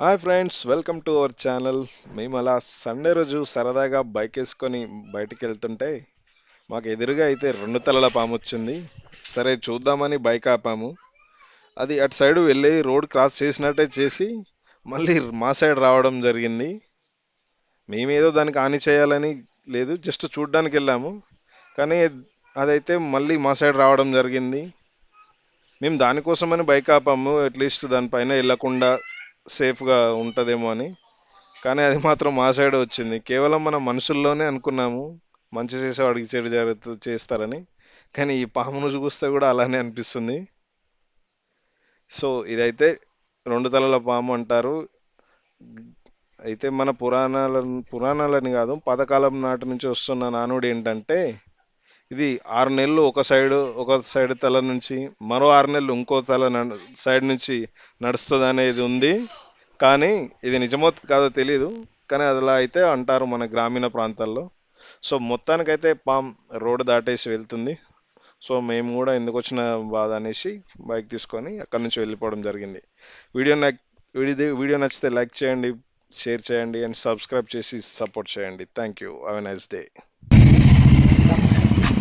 Hi friends welcome to our channel. మేము అలా Sunday రోజు సరదాగా బైక్ వేసుకొని బయటికి వెళ్తుంటే మాకు ఎదురుగా అయితే రెండు తలల పాము వచ్చింది. సరే చూద్దామని బైక్ ఆపాము. అది అటు సైడ్ వెళ్ళి రోడ్ క్రాస్ చేసినట్టే చేసి మళ్ళీ మా సైడ్ రావడం జరిగింది. మేమేదో దానికి హాని చేయాలని లేదు జస్ట్ చూడ్డానికి వెళ్ళాము. కానీ అదైతే మళ్ళీ మా సైడ్ రావడం జరిగింది. మేము దానికోసమని బైక్ ఆపాము అట్లీస్ట్ దానిపైన వెళ్ళకుండా సేఫ్గా ఉంటుందేమో అని. కానీ అది మాత్రం మా సైడ్ వచ్చింది. కేవలం మన మనుషుల్లోనే అనుకున్నాము. మంచి చేసేవాడికి చెడు జాగ్రత్త చేస్తారని. కానీ ఈ పామును చూస్తే కూడా అలానే అనిపిస్తుంది. సో ఇదైతే రెండు తలల పాము అంటారు. అయితే మన పురాణాల పురాణాలని కాదు పాతకాలం నాటి నుంచి వస్తున్న నానుడు ఏంటంటే ఇది ఆరు నెలలు ఒక సైడ్ ఒక సైడ్ తల నుంచి మరో ఆరు నెలలు ఇంకో తల సైడ్ నుంచి నడుస్తుంది అనేది ఉంది. కానీ ఇది నిజమో కాదో తెలియదు కానీ అలా అయితే అంటారు మన గ్రామీణ ప్రాంతాల్లో. సో మొత్తానికైతే పామ్ రోడ్డు దాటేసి వెళ్తుంది. సో మేము కూడా ఎందుకు వచ్చిన బాధ అనేసి బైక్ తీసుకొని అక్కడి నుంచి వెళ్ళిపోవడం జరిగింది. వీడియో నాకు వీడియో వీడియో నచ్చితే లైక్ చేయండి షేర్ చేయండి అండ్ సబ్స్క్రైబ్ చేసి సపోర్ట్ చేయండి. Thank you. Have a nice day